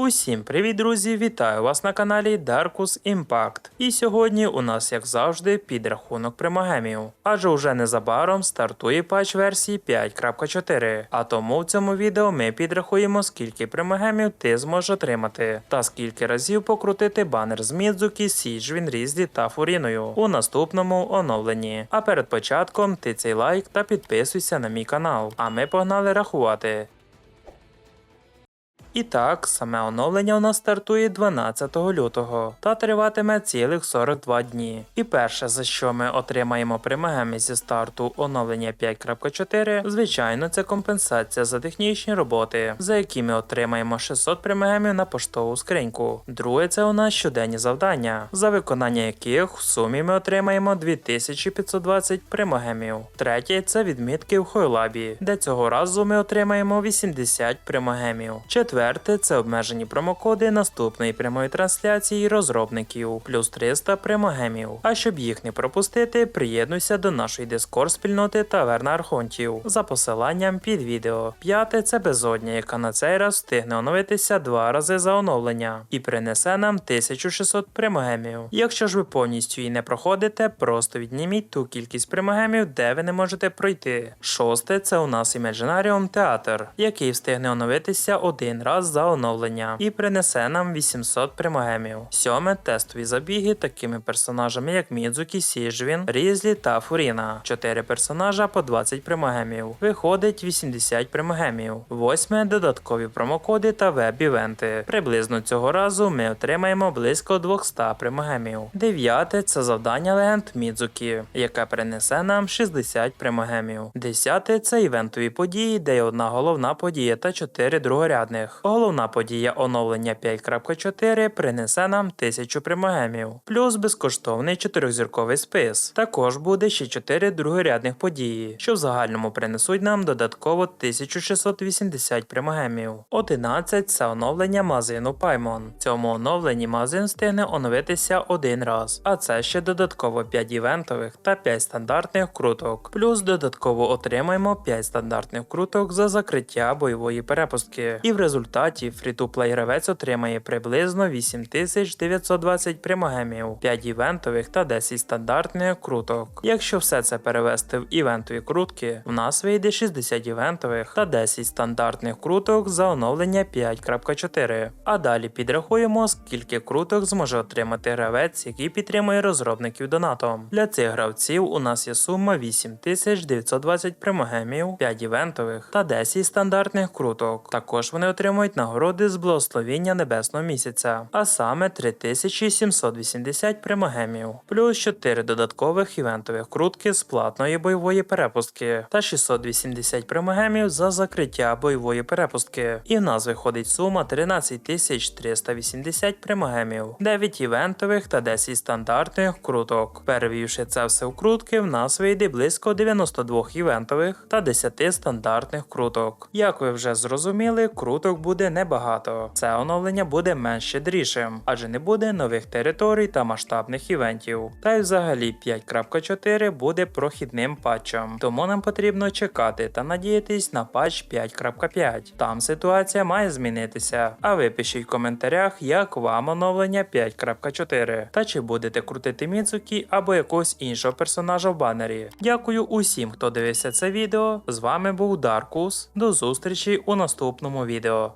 Усім привіт, друзі! Вітаю вас на каналі Darkus Impact. І сьогодні у нас, як завжди, підрахунок примагемів. Адже уже незабаром стартує патч версії 5.4. А тому в цьому відео ми підрахуємо, скільки примагемів ти зможеш отримати, та скільки разів покрутити банер з Мідзукі, Сіджвін, Різлі та Фуріною у наступному оновленні. А перед початком ти цей лайк та підписуйся на мій канал. А ми погнали рахувати. І так, саме оновлення у нас стартує 12 лютого та триватиме цілих 42 дні. І перше, за що ми отримаємо примагеми зі старту оновлення 5.4, звичайно, це компенсація за технічні роботи, за які ми отримаємо 600 примагемів на поштову скриньку. Друге, це у нас щоденні завдання, за виконання яких в сумі ми отримаємо 2520 примагемів. Третє це відмітки в Хойлабі, де цього разу ми отримаємо 80 примагемів. Четверте це обмежені промокоди наступної прямої трансляції розробників, плюс 300 примагемів. А щоб їх не пропустити, приєднуйся до нашої дискорд спільноти Таверна Архонтів за посиланням під відео. П'яте це безодня, яка на цей раз встигне оновитися два рази за оновлення і принесе нам 1600 примагемів. Якщо ж ви повністю її не проходите, просто відніміть ту кількість примагемів, де ви не можете пройти. Шосте це у нас Imaginarium Театр, який встигне оновитися один раз за оновлення і принесе нам 800 примагемів. Сьоме тестові забіги такими персонажами, як Мідзукі, Сіжвін, Різлі та Фуріна. Чотири персонажа по 20 примагемів. Виходить 80 примагемів. Восьме додаткові промокоди та веб-івенти. Приблизно цього разу ми отримаємо близько 200 примагемів. Дев'яте це завдання легенд Мідзукі, яке принесе нам 60 примагемів. Десяте це івентові події, де є одна головна подія та 4 другорядних. Головна подія оновлення 5.4 принесе нам 1000 примагемів, плюс безкоштовний 4-зірковий спис. Також буде ще 4 другорядних події, що в загальному принесуть нам додатково 1680 примагемів. 11 це оновлення магазину Paimon. В цьому оновленні магазин встигне оновитися один раз, а це ще додатково 5 івентових та 5 стандартних круток. Плюс додатково отримаємо 5 стандартних круток за закриття бойової перепустки. І в результаті фрі-ту-плей гравець отримає приблизно 8920 примагемів, 5 івентових та 10 стандартних круток. Якщо все це перевести в івентові крутки, в нас вийде 60 івентових та 10 стандартних круток за оновлення 5.4. А далі підрахуємо, скільки круток зможе отримати гравець, який підтримує розробників донатом. Для цих гравців у нас є сума 8920 примагемів, 5 івентових та 10 стандартних круток. Також вони отримують нагороди з благословіння небесного місяця, а саме 3780 примагемів, плюс 4 додаткових івентових крутки з платної бойової перепустки та 680 примагемів за закриття бойової перепустки. І в нас виходить сума 13380 примагемів, 9 івентових та 10 стандартних круток. Перевівши це все в крутки, в нас вийде близько 92 івентових та 10 стандартних круток. Як ви вже зрозуміли, круток буде небагато. Це оновлення буде менш щедрішим, адже не буде нових територій та масштабних івентів. Та й взагалі 5.4 буде прохідним патчем, тому нам потрібно чекати та надіятись на патч 5.5. Там ситуація має змінитися. А ви пишіть в коментарях, як вам оновлення 5.4 та чи будете крутити Міцукі або якогось іншого персонажа в банері. Дякую усім, хто дивився це відео. З вами був Даркус. До зустрічі у наступному відео.